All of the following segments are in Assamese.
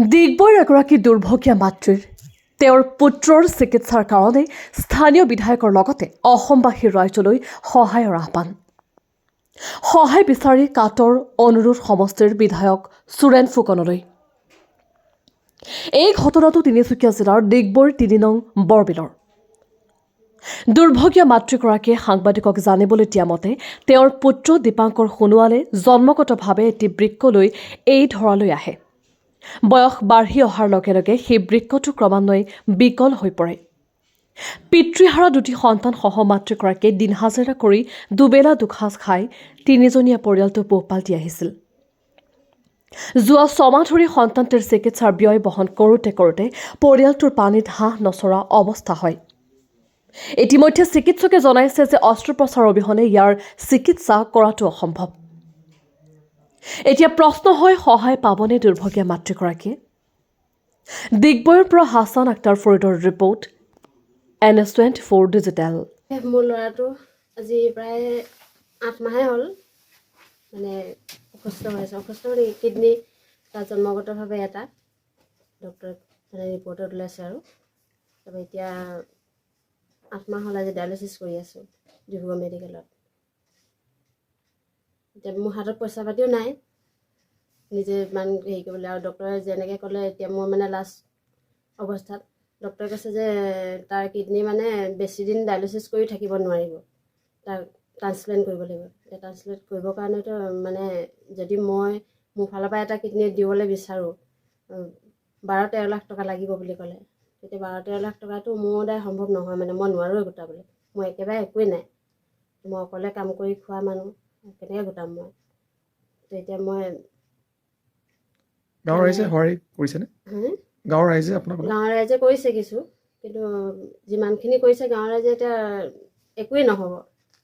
ডিগবৈৰ এগৰাকী দুৰ্ভগীয়া মাতৃৰ। তেওঁৰ পুত্ৰৰ চিকিৎসাৰ কাৰণে স্থানীয় বিধায়কৰ লগতে অসমবাসী ৰাইজলৈ সহায়ৰ আহ্বান। সহায় বিচাৰি কাটৰ অনুৰোধ সমষ্টিৰ বিধায়ক সুৰেণ ফুকনলৈ। এই ঘটনাটো তিনিচুকীয়া জিলাৰ ডিগবৈৰ তিনি নং বৰবিলৰ। দুৰ্ভগীয়া মাতৃগৰাকীয়ে সাংবাদিকক জানিবলৈ দিয়া মতে তেওঁৰ পুত্ৰ দীপাংকৰ সোণোৱালে জন্মগতভাৱে এটি বৃক্ক লৈ এই ধৰালৈ আহে। বয়স বাঢ়ি অহাৰ লগে লগে সেই বৃক্ষটো ক্ৰমান্বয়ে বিকল হৈ পৰে। পিতৃহাৰা দুটি সন্তানসহ মাতৃগৰাকীয়ে দিন হাজিৰা কৰি দুবেলা দুসাঁজ খাই তিনিজনীয়া পৰিয়ালটো পোহপাল দি আহিছিল। যোৱা ছমাহ ধৰি সন্তানটিৰ চিকিৎসাৰ ব্যয় বহন কৰোঁতে কৰোঁতে পৰিয়ালটোৰ পানীত হাঁহ নচৰা অৱস্থা হয়। ইতিমধ্যে চিকিৎসকে জনাইছে যে অস্ত্ৰোপচাৰ অবিহনে ইয়াৰ চিকিৎসা কৰাটো অসম্ভৱ। এতিয়া প্ৰশ্ন হয় সহায় পাবনে দুৰ্ভগীয়া মাতৃগৰাকীয়ে? ডিগবৈৰ পৰা Hasan Akhtar ফৰিদৰ report N S twenty four digital. মোৰ ল'ৰাটো আজি প্ৰায় আঠ মাহে হ'ল মানে অসুস্থ হৈ আছে। অসুস্থ মানে কিডনী তাৰ জন্মগতভাৱে এটা। ডক্টৰে মানে ৰিপৰ্টত ওলাইছে আৰু। তাৰপৰা এতিয়া আঠ মাহ হ'ল আজি ডায়েলিচিছ কৰি আছোঁ ডিব্ৰুগড় মেডিকেলত। এতিয়া মোৰ হাতত পইচা পাতিও নাই। নিজে ইমান হেৰি কৰিবলৈ আৰু ডক্টৰে যেনেকৈ ক'লে এতিয়া মোৰ মানে লাষ্ট অৱস্থাত ডক্টৰে কৈছে যে তাৰ কিডনী মানে বেছি দিন ডায়েলিচিছ কৰি থাকিব নোৱাৰিব। তাৰ ট্ৰান্সপ্লেণ্ট কৰিব লাগিব। এতিয়া ট্ৰান্সপ্লেণ্ট কৰিবৰ কাৰণেতো মানে যদি মই মোৰ ফালৰ পৰা এটা কিডনী দিবলৈ বিচাৰোঁ বাৰ তেৰ লাখ টকা লাগিব বুলি ক'লে। তেতিয়া বাৰ তেৰ লাখ টকাটো মোৰ দ্বাৰা সম্ভৱ নহয় মানে মই নোৱাৰোৱে গোটাবলৈ। মই একেবাৰে একোৱেই নাই। মই অকলে কাম কৰি খোৱা মানুহ। কেনেকৈ গোটাম মই? তো এতিয়া মই গাঁৱৰ ৰাইজে সহায় কৰিছেনে? গাঁৱৰ ৰাইজে আপোনাক গাঁৱৰ ৰাইজে কৰিছে কিছু কিন্তু যিমানখিনি কৰিছে গাঁৱৰ ৰাইজে এতিয়া একোৱেই নহ'ব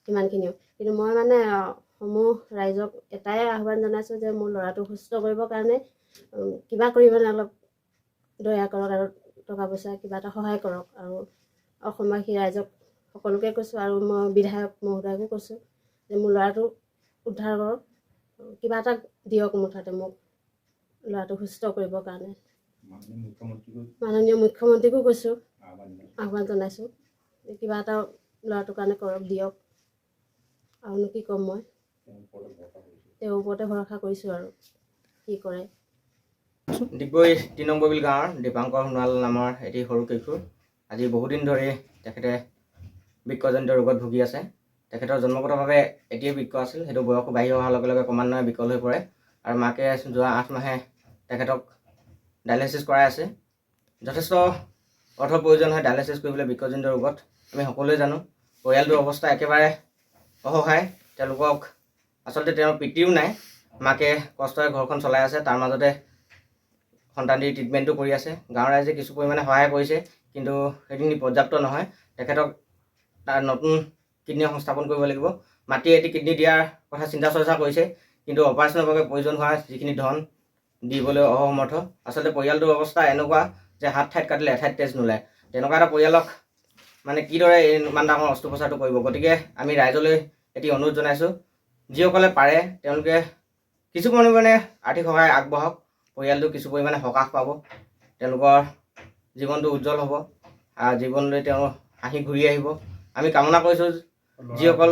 সিমানখিনিও। কিন্তু মই মানে সমূহ ৰাইজক এটাই আহ্বান জনাইছোঁ যে মোৰ ল'ৰাটো সুস্থ কৰিবৰ কাৰণে কিবা কৰি মানে অলপ দয়া কৰক আৰু টকা পইচা কিবা এটা সহায় কৰক। আৰু অসমবাসী ৰাইজক সকলোকে কৈছোঁ আৰু মই বিধায়ক মহোদয়কো কৈছোঁ যে মোৰ ল'ৰাটো উদ্ধাৰ কৰক। কিবা এটা দিয়ক মুঠতে মোক ল'ৰাটো সুস্থ কৰিবৰ কাৰণে। মাননীয় মুখ্যমন্ত্ৰীকো কৈছোঁ আহ্বান জনাইছোঁ। কিবা এটা ল'ৰাটোৰ কাৰণে কৰক দিয়ক। আৰুনো কি ক'ম মই? তেওঁৰ ওপৰতে ভৰসা কৰিছোঁ। আৰু কি কৰে। ডিগবৈ তিনি নম্বৰ বিল গাঁৱৰ দীপাংকৰ সোণোৱাল নামৰ এটি সৰু কিশোৰ আজি বহুদিন ধৰি তেখেতে বৃক্কজনিত ৰোগত ভুগি আছে। তেখেতৰ জন্মগতভাৱে এটিয়ে বৃক্ক আছিল। সেইটো বয়স বাঢ়ি অহাৰ লগে লগে ক্ৰমান্বয়ে বিকল হৈ পৰে। আৰু মাকে যোৱা আঠ মাহে তেখেতক ডায়েলিচিছ কৰাই আছে। যথেষ্ট অৰ্থৰ প্ৰয়োজন হয় ডায়েলিচিছ কৰিবলৈ বৃক্কজনিত ৰোগত। আমি সকলোৱে জানো, পৰিয়ালটোৰ অৱস্থা একেবাৰে অসহায়। তেওঁলোকক আচলতে তেওঁৰ পিতৃও নাই। মাকে কষ্টৰে ঘৰখন চলাই আছে। তাৰ মাজতে সন্তানটিৰ ট্ৰিটমেণ্টটো কৰি আছে। গাঁৱৰ ৰাইজে কিছু পৰিমাণে সহায় কৰিছে, কিন্তু সেইখিনি পৰ্যাপ্ত নহয়। তেখেতক তাৰ নতুন কিডনী সংস্থাপন কৰিব লাগিব। মাটি এটি কিডনী দিয়াৰ কথা চিন্তা চৰ্চা কৰিছে, কিন্তু অপাৰেশ্যনৰ বাবে প্ৰয়োজন হোৱা যিখিনি ধন দিবলৈ অসমৰ্থ, আচলতে পৰিয়ালটোৰ অৱস্থা এনেকুৱা যে হাত ঠাইত কাটিলে এঠাইত তেজ নোলায়। তেনেকুৱা এটা পৰিয়ালক মানে কিদৰে এই ইমান ডাঙৰ অস্ত্ৰোপচাৰটো কৰিব? গতিকে আমি ৰাইজলৈ এটি অনুৰোধ জনাইছোঁ, যিসকলে পাৰে তেওঁলোকে কিছু পৰিমাণে আৰ্থিক সহায় আগবঢ়াওক, পৰিয়ালটো কিছু পৰিমাণে সকাহ পাব, তেওঁলোকৰ জীৱনটো উজ্জ্বল হ'ব জীৱনলৈ তেওঁ হাঁহি ঘূৰি আহিব। আমি কামনা কৰিছোঁ যিসকল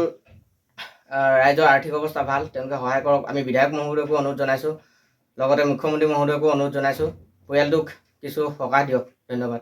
ৰাইজৰ আৰ্থিক অৱস্থা ভাল তেওঁলোকে সহায় কৰক। আমি বিধায়ক মহোদয়কো অনুৰোধ জনাইছোঁ। লগতে মুখ্যমন্ত্ৰী মহোদয়কো অনুৰোধ জনাইছোঁ। পৰিয়ালটোক কিছু সকাহ দিয়ক। ধন্যবাদ।